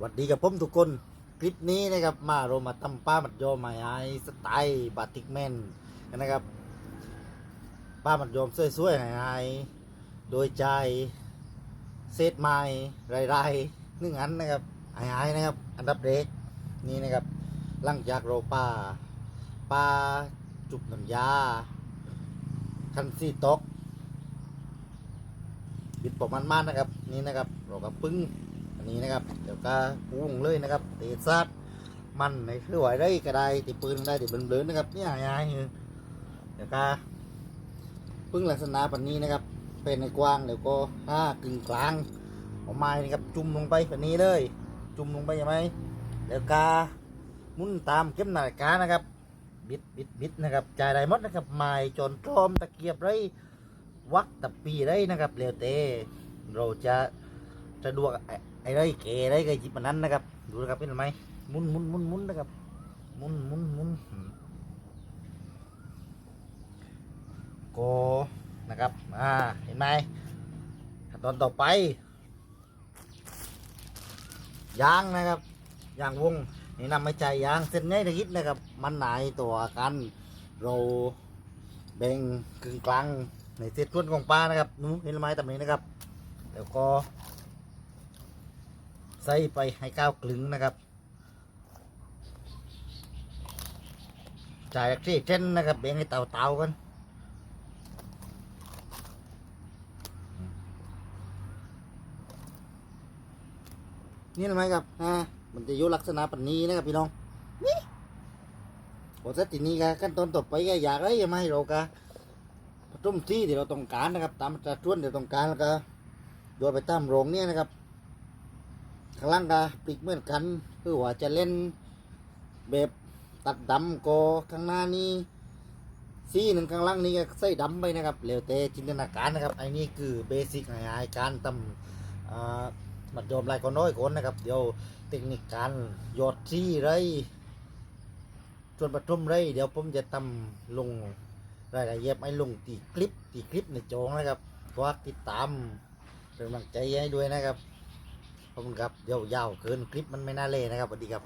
หวัสดีกับผมทุกคน คลิปนี้นะครับมาเรามาทำป้ามัดโยมไม้ไอสไตล์บาติกแมนนะครับ ป้ามัดโยมสวยๆไม้ไอโดยใจเศษไม้ไรๆนึ่งอันนะครับไอ้ไอนะครับ อันดับเด็กนี่นะครับหลังจากเราป้าป้าจุบน้ำยา คันซี่ตกบิดปอกมันๆนะครับ นี่นะครับ เราก็ปึ้ง อันนี้นะครับ เดี๋ยวก็ปุ้งเลยนะครับเตะซัดมันในคือไหวได้ก็ได้ติปืนได้ติเบิลๆนะครับนี่ยยายเดี๋ยวก็ปึ้งลักษณะแบบนี้นะครับ เป็นในกว้างเดี๋ยวก็ห้ากึ่งกลางเอาไม้นะครับจุ่มลงไปแบบนี้เลย จุ่มลงไปใช่ไหมเดี๋ยวก็หมุนตามเข้มนาฬิกานะครับ บิดบิดบิดนะครับจ่ายได้หมดนะครับไม้จนตรอมตะเกียบไรวักตะปีไรนะครับเร็วเตเราจะ จะดูไอ้ไอ้ไรเก๋ไรก็หยิบมันนั้นนะครับ ดูนะครับเป็นไหมมุนมุนมุนมุนนะครับ มุนมุนมุนโกนะครับ อ่า เห็นไหมขั้นตอนต่อไป ยางนะครับ ยางวงนี่นำมาใจยางเส้นง่ายตะกิดนะครับ มันหนายตัวกัน เราแบ่งกึ่งกลางในเศษส่วนของปลานะครับนู้นเห็นไหมตำนี้นะครับ แล้วก็ ใส่ไปให้ก้าวกลึงนะครับจ่ายที่เช่นนะครับเบ่งให้เตาเตากันนี่เห็นไหมครับอ่ามันจะอยู่ลักษณะปันนี้นะครับพี่น้องนี่พอเสร็จทีนี้ก็ขั้นตอนต่อไปก็อยากอะไรยังไม่ให้เราก็ผสมที่ที่เราต้องการนะครับ ตามอัตราส่วนที่เราต้องการแล้วก็โยนไปตามโรงเนี่ยนะครับ ข้างล่างก็ปลีกเหมือนกัน คือว่าจะเล่นแบบตัดดำก็ข้างหน้านี้สีหนึ่งข้างล่างนี้ก็ใส่ดำไปนะครับแล้วแต่จินตนาการนะครับไอ้นี่คือเบสิกง่ายการทำอ่ามัดโยมลายก็น้อยคนนะครับ เดี๋ยวเทคนิคการยอดสีไรส่วนผสมไรเดี๋ยวผมจะทำลงรายละเอียดให้ลงตีคลิปตีคลิปในโจงนะครับฝากติดตามเป็นกำลังใจให้ด้วยนะครับ ขอบคุณครับยาวเกินคลิปมันไม่น่าเล่นะครับสวัสดีครับ